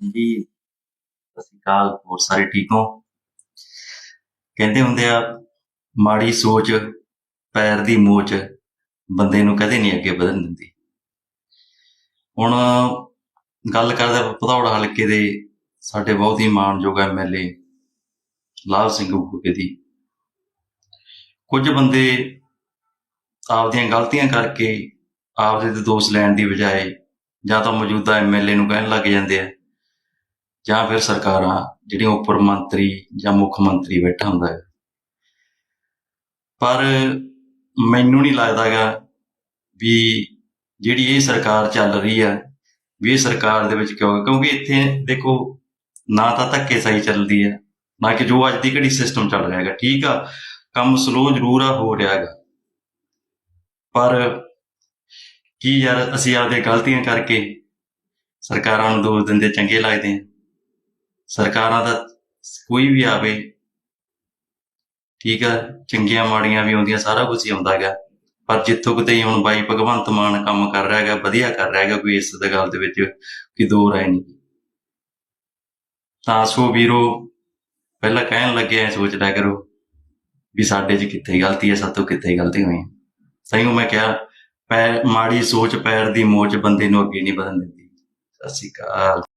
ਜੀ ਅਸੀਂ ਕਾਲ ਹੋਰ ਸਾਰੇ ਠੀਕ ਹੋ? ਕਹਿੰਦੇ ਹੁੰਦੇ ਆ, ਮਾੜੀ ਸੋਚ ਪੈਰ ਦੀ ਮੋਚ ਬੰਦੇ ਨੂੰ ਕਦੇ ਨਹੀਂ ਅੱਗੇ ਵਧਣ ਦਿੰਦੀ। ਹੁਣ ਗੱਲ ਕਰਦੇ ਭਦੌੜ ਹਲਕੇ ਦੇ ਸਾਡੇ ਬਹੁਤ ਹੀ ਮਾਣਯੋਗ ਐਮਐਲਏ ਲਾਭ ਸਿੰਘ ਗੁੱਗੇ ਦੀ। ਕੁਝ ਬੰਦੇ ਆਪਦੀਆਂ ਗਲਤੀਆਂ ਕਰਕੇ ਆਪਦੇ ਤੇ ਦੋਸ਼ ਲੈਣ ਦੀ ਬਜਾਏ ਜਾਂ ਤਾਂ ਮੌਜੂਦਾ ਐਮਐਲਏ ਨੂੰ ਕਹਿਣ ਲੱਗ ਜਾਂਦੇ ਆ। ਜਾਂ ਫਿਰ ਸਰਕਾਰਾਂ ਜਿਹੜੀਆਂ ਉੱਪਰ ਮੰਤਰੀ ਜਾਂ ਮੁੱਖ ਮੰਤਰੀ ਬੈਠਾ ਹੁੰਦਾ ਹੈ। ਪਰ ਮੈਨੂੰ ਨਹੀਂ ਲੱਗਦਾਗਾ ਵੀ ਜਿਹੜੀ ਇਹ ਸਰਕਾਰ ਚੱਲ ਰਹੀ ਹੈ, ਵੀ ਇਹ ਸਰਕਾਰ ਦੇ ਵਿੱਚ ਕਿਉਂ, ਕਿਉਂਕਿ ਇੱਥੇ ਦੇਖੋ ਨਾ ਤਾਂ ਧੱਕੇ ਸਹੀ ਚੱਲਦੀ ਹੈ, ਨਾ ਕਿ ਜੋ ਅੱਜ ਦੀ ਘੜੀ ਸਿਸਟਮ ਚੱਲ ਰਿਹਾ ਹੈਗਾ। ਠੀਕ ਆ, ਕੰਮ ਸਲੋ ਜ਼ਰੂਰ ਆ, ਹੋ ਰਿਹਾ ਹੈਗਾ। ਪਰ ਕੀ ਯਾਰ, ਅਸੀਂ ਆਪਦੇ ਗਲਤੀਆਂ ਕਰਕੇ ਸਰਕਾਰਾਂ ਨੂੰ ਦੋਸ਼ ਦਿੰਦੇ ਚੰਗੇ ਲੱਗਦੇ ਆ ਸਰਕਾਰਾਂ ਦਾ ਕੋਈ ਵੀ ਆਵੇ, ਠੀਕ ਆ, ਚੰਗੀਆਂ ਮਾੜੀਆਂ ਵੀ ਆਉਂਦੀਆਂ, ਸਾਰਾ ਕੁਝ ਹੀ ਆਉਂਦਾ ਹੈਗਾ। ਪਰ ਜਿੱਥੋਂ ਕਿਤੇ ਹੀ ਹੁਣ ਬਾਈ ਭਗਵੰਤ ਮਾਨ ਕੰਮ ਕਰ ਰਿਹਾ ਹੈਗਾ, ਵਧੀਆ ਕਰ ਰਿਹਾ ਹੈਗਾ, ਕੋਈ ਇਸ ਦੇ ਗੱਲ ਦੇ ਵਿੱਚ ਕਿ ਦੋ ਰਾਏ ਨਹੀਂ। ਤਾਂ ਸੋ ਵੀਰੋ, ਪਹਿਲਾਂ ਕਹਿਣ ਲੱਗੇ ਐ ਸੋਚ ਲਿਆ ਕਰੋ ਵੀ ਸਾਡੇ 'ਚ ਕਿੱਥੇ ਗਲਤੀ ਹੈ ਸਾਤੋਂ ਕਿੱਥੇ ਗਲਤੀ ਹੋਈ ਸਹੀਓ ਮੈਂ ਕਿਹਾ ਪੈਰ ਮਾੜੀ ਸੋਚ, ਪੈਰ ਦੀ ਮੋਚ ਬੰਦੇ ਨੂੰ ਅੱਗੇ ਨਹੀਂ ਵਧਣ ਦਿੰਦੀ। ਸਤਿ ਸ਼੍ਰੀ ਅਕਾਲ।